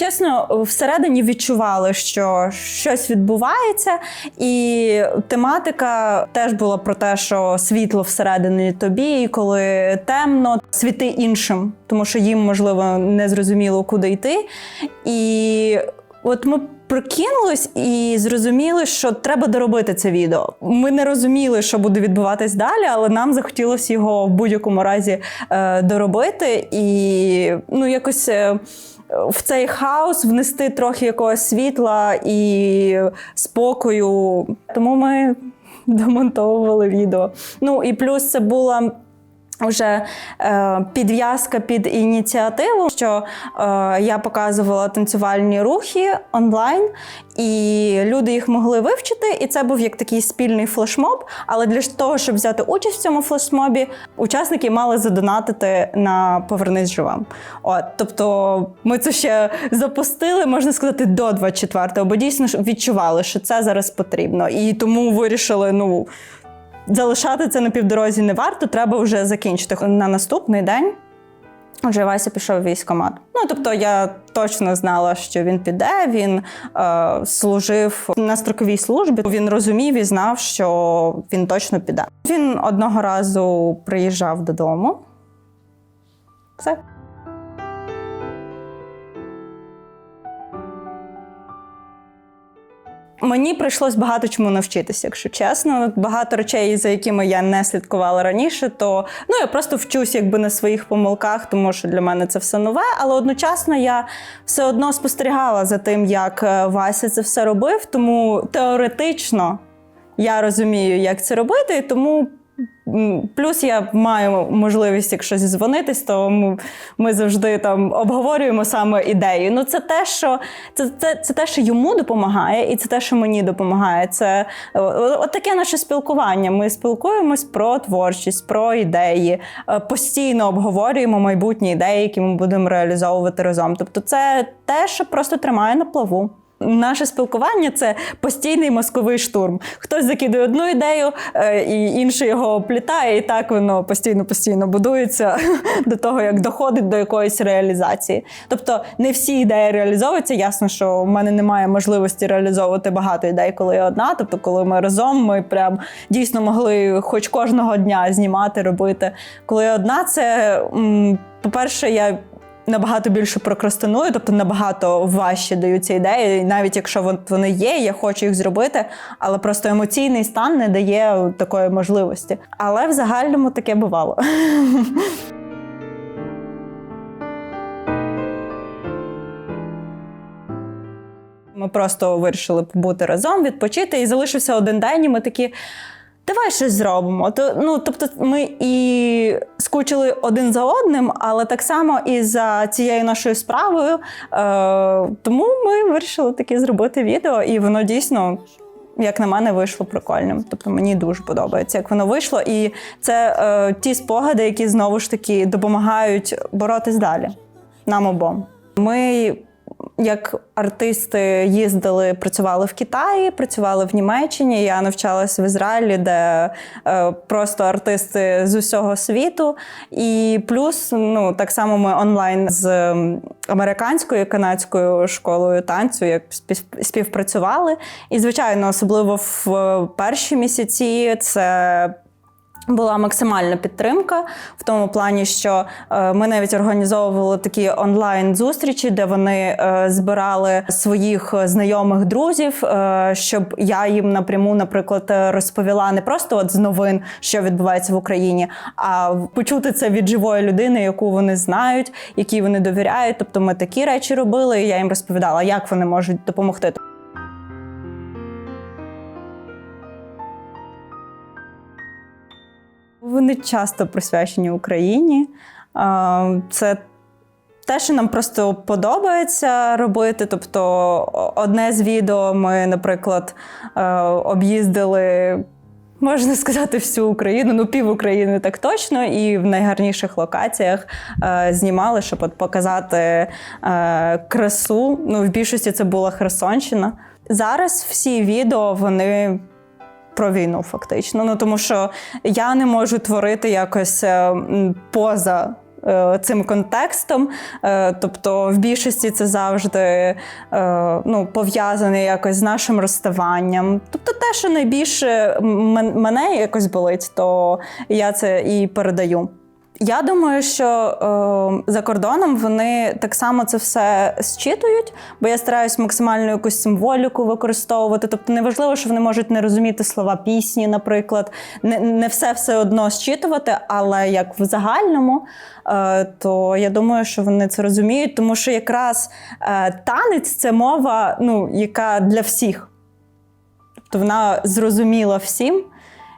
чесно, всередині відчували, що щось відбувається, і тематика теж була про те, що світло всередині тобі, і коли темно, світи іншим, тому що їм можливо не зрозуміло, куди йти. І от ми прокинулись і зрозуміли, що треба доробити це відео. Ми не розуміли, що буде відбуватись далі, але нам захотілося його в будь-якому разі е, доробити і ну якось. В цей хаос внести трохи якогось світла і спокою. Тому ми домонтовували відео. Ну і плюс це була вже е, підв'язка під ініціативу, що е, я показувала танцювальні рухи онлайн, і люди їх могли вивчити. І це був як такий спільний флешмоб. Але для того, щоб взяти участь в цьому флешмобі, учасники мали задонатити на Повернись живим. От, тобто ми це ще запустили, можна сказати, до 24-го, бо дійсно відчували, що це зараз потрібно. І тому вирішили, ну. Залишати це на півдорозі не варто, треба вже закінчити. На наступний день вже Вася пішов в військкомат. Ну тобто я точно знала, що він піде. Він е, служив на строковій службі. Він розумів і знав, що він точно піде. Він одного разу приїжджав додому. Все. Мені прийшлось багато чому навчитися, якщо чесно. Багато речей, за якими я не слідкувала раніше, то ну я просто вчусь якби на своїх помилках, тому що для мене це все нове. Але одночасно я все одно спостерігала за тим, як е, Вася це все робив. Тому теоретично я розумію, як це робити, тому. Плюс я маю можливість, якщо зізвонитись, то ми, завжди там обговорюємо саме ідеї. Ну, це те, що це, це, це те, що йому допомагає, і це те, що мені допомагає. Це от таке наше спілкування. Ми спілкуємось про творчість, про ідеї, е, постійно обговорюємо майбутні ідеї, які ми будемо реалізовувати разом. Тобто, це те, що просто тримає на плаву. Наше спілкування це постійний мозковий штурм. Хтось закидує одну ідею, е, і інший його оплітає, і так воно постійно-постійно будується до того, як доходить до якоїсь реалізації. Тобто не всі ідеї реалізовуються. Ясно, що в мене немає можливості реалізовувати багато ідей, коли я одна. Тобто, коли ми разом, ми прям дійсно могли хоч кожного дня знімати, робити. Коли я одна, це по-перше, я набагато більше прокрастиную, тобто набагато важче даються ідеї. Навіть якщо вони є, я хочу їх зробити, але просто емоційний стан не дає такої можливості. Але в загальному таке бувало. Ми просто вирішили побути разом, відпочити, і залишився один день, і ми такі. Давай щось зробимо. То, ну, тобто, ми і скучили один за одним, але так само і за цією нашою справою. Е, тому ми вирішили таки зробити відео, і воно дійсно, як на мене, вийшло прикольним. Тобто мені дуже подобається, як воно вийшло. І це е, ті спогади, які знову ж таки допомагають боротись далі нам обом. Ми як артисти їздили, працювали в Китаї, працювали в Німеччині. Я навчалася в Ізраїлі, де е, просто артисти з усього світу. І плюс, ну так само ми онлайн з американською і канадською школою танцю як спів- співпрацювали. І, звичайно, особливо в е, перші місяці це. Була максимальна підтримка в тому плані, що е, ми навіть організовували такі онлайн зустрічі, де вони е, збирали своїх знайомих друзів, е, щоб я їм напряму, наприклад, е, розповіла не просто от з новин, що відбувається в Україні, а почути це від живої людини, яку вони знають, якій вони довіряють. Тобто ми такі речі робили, і я їм розповідала, як вони можуть допомогти. Вони часто присвячені Україні. Це те, що нам просто подобається робити. Тобто, одне з відео ми, наприклад, е, об'їздили. Можна сказати, всю Україну, ну пів України так точно, і в найгарніших локаціях е, знімали, щоб от показати е, красу. Ну, в більшості це була Херсонщина. Зараз всі відео вони про війну, фактично. Ну тому що я не можу творити якось е, поза. е, цим контекстом. Е, тобто, в більшості це завжди ну, пов'язане якось з нашим розставанням. Тобто, те, що найбільше мене якось болить, то я це і передаю. Я думаю, що е, за кордоном вони так само це все зчитують, бо я стараюсь максимально якусь символіку використовувати. Тобто, неважливо, що вони можуть не розуміти слова пісні, наприклад, не не все все одно зчитувати, але як в загальному, е, то я думаю, що вони це розуміють, тому що якраз е, танець це мова, ну, яка для всіх. Тобто вона зрозуміла всім.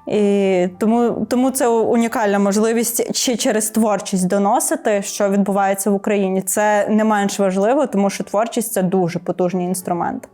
І тому тому це унікальна можливість ще через творчість доносити, що відбувається в Україні. Це не менш важливо, тому що творчість це дуже потужний інструмент.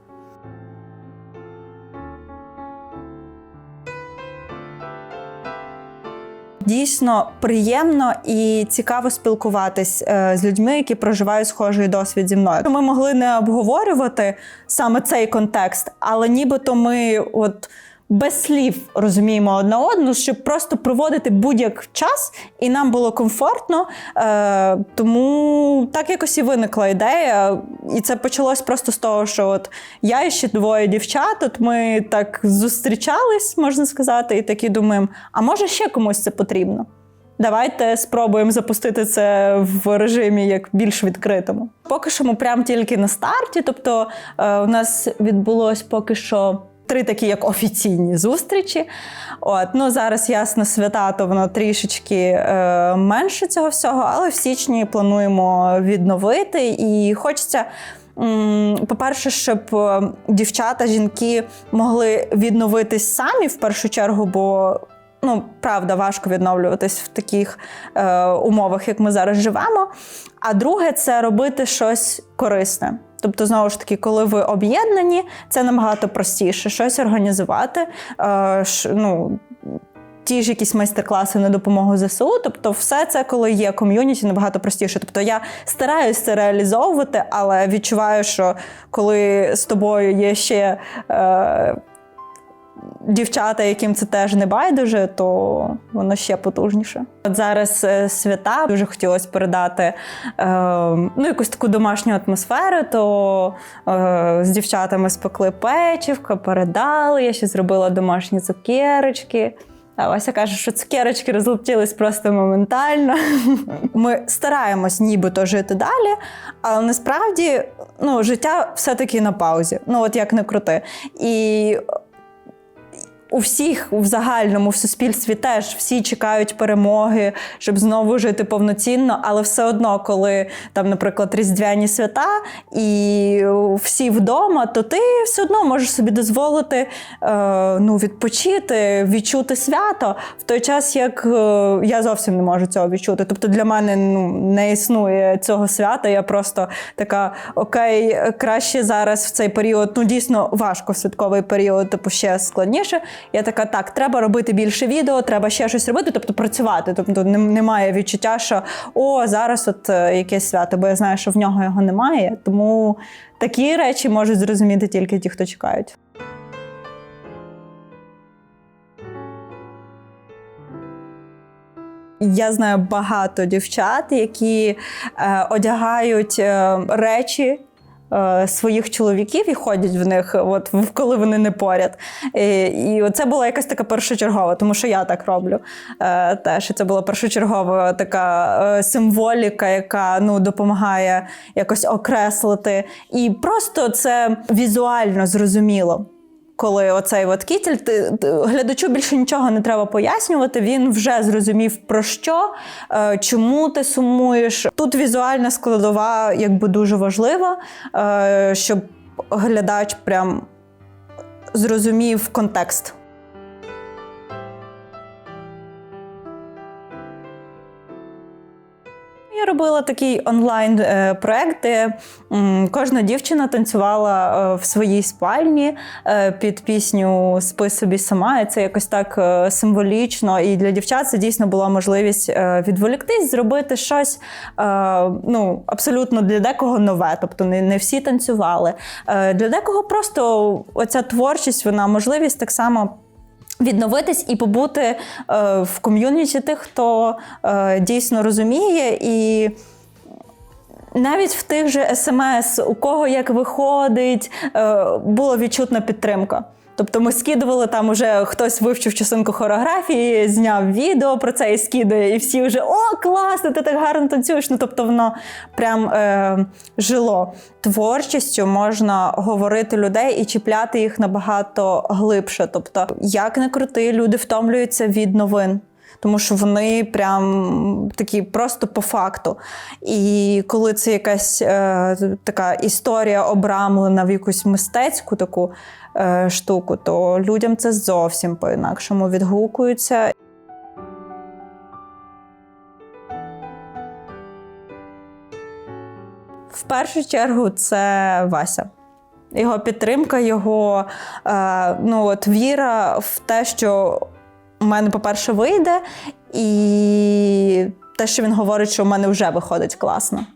Дійсно приємно і цікаво спілкуватись е, з людьми, які проживають схожий досвід зі мною. Ми могли не обговорювати саме цей контекст, але нібито ми от без слів розуміємо одна одну, щоб просто проводити будь-як час, і нам було комфортно. Е, Тому так якось і виникла ідея. І це почалось просто з того, що от я і ще двоє дівчат. От ми так зустрічались, можна сказати, і такі думаємо: а може ще комусь це потрібно? Давайте спробуємо запустити це в режимі як більш відкритому. Поки що ми прям тільки на старті. Тобто е, у нас відбулось поки що три такі як офіційні зустрічі. От, ну Зараз ясно свята, то воно трішечки е, менше цього всього, але в січні плануємо відновити і хочеться. По-перше, щоб е, дівчата, жінки могли відновитись самі в першу чергу, бо ну, правда важко відновлюватись в таких е, умовах, як ми зараз живемо. А друге, це робити щось корисне. Тобто, знову ж таки, коли ви об'єднані, це набагато простіше щось організувати. Е, ну, Ті ж якісь майстер-класи на допомогу ЗСУ, тобто, все це, коли є ком'юніті, набагато простіше. Тобто я стараюся це реалізовувати, але відчуваю, що коли з тобою є ще е, дівчата, яким це теж не байдуже, то воно ще потужніше. От зараз е, свята дуже хотілося передати е, ну, якусь таку домашню атмосферу, то е, з дівчатами спекли печівка, передали. Я ще зробила домашні цукерочки. А Вася каже, що цукерочки розлетілись просто моментально. Ми стараємось нібито жити далі, але насправді ну, життя все-таки на паузі. Ну, от як не крути. І у всіх в загальному в суспільстві теж всі чекають перемоги, щоб знову жити повноцінно, але все одно, коли там, наприклад, різдвяні свята і всі вдома, то ти все одно можеш собі дозволити е, ну, відпочити, відчути свято в той час, як е, я зовсім не можу цього відчути. Тобто для мене ну, не існує цього свята. Я просто така окей, краще зараз в цей період. Ну дійсно важко святковий період, типу ще складніше. Я така, так, треба робити більше відео, треба ще щось робити, тобто працювати. Тобто немає відчуття, що о, зараз от е, якесь свято, бо я знаю, що в нього його немає. Тому такі речі можуть зрозуміти тільки ті, хто чекають. Я знаю багато дівчат, які е, одягають е, речі своїх чоловіків і ходять в них, от коли вони не поряд. І і це була якась така першочергова, тому що я так роблю. Е, теж це була першочергова така е, символіка, яка ну, допомагає якось окреслити. І просто це візуально зрозуміло коли оцей от кітель, ти, глядачу більше нічого не треба пояснювати. Він вже зрозумів про що, е, чому ти сумуєш. Тут візуальна складова якби дуже важлива, е, щоб глядач прям зрозумів контекст. Робила такий онлайн е, де кожна дівчина танцювала е, в своїй спальні е, під пісню Спи собі сама. І це якось так символічно. І для дівчат це дійсно була можливість відволіктись, зробити щось ну, абсолютно для декого нове. Тобто не всі танцювали. Для декого просто оця творчість, вона можливість так само. Відновитись і побути е, в ком'юніті тих, хто е, дійсно розуміє і. Навіть в тих же смс, у кого як виходить, е, була відчутна підтримка. Тобто ми скидували там уже хтось вивчив часинку хореографії, зняв відео про це і скидує, і всі вже о, класно, ти так гарно танцюєш. Ну тобто воно прям е, жило. Творчістю можна говорити людей і чіпляти їх набагато глибше. Тобто, як не крути, люди втомлюються від новин. Тому що вони прям такі просто по факту. І коли це якась е, така історія обрамлена в якусь мистецьку таку е, штуку, то людям це зовсім по-інакшому відгукується. В першу чергу це Вася. Його підтримка, його е, ну, от, віра в те, що у мене, по-перше, вийде, і те, що він говорить, що у мене вже виходить класно.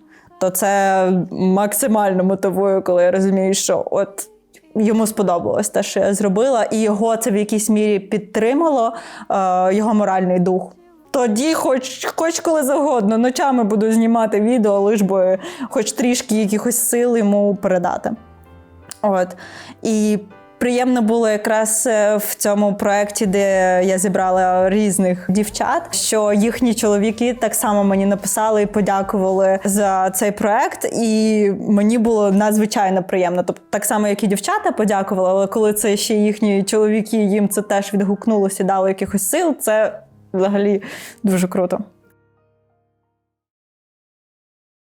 То це максимально мотивує, коли я розумію, що от йому сподобалось те, що я зробила, і його це в якійсь мірі підтримало, е, його моральний дух. Тоді, хоч, хоч коли завгодно, ночами буду знімати відео, лиш би хоч трішки якихось сил йому передати. От. І приємно було якраз е, в цьому проєкті, де я зібрала різних дівчат, що їхні чоловіки так само мені написали і подякували за цей проєкт. І мені було надзвичайно приємно. Тобто, так само, як і дівчата подякували, але коли це ще їхні чоловіки, їм це теж відгукнулося дало якихось сил, це взагалі дуже круто.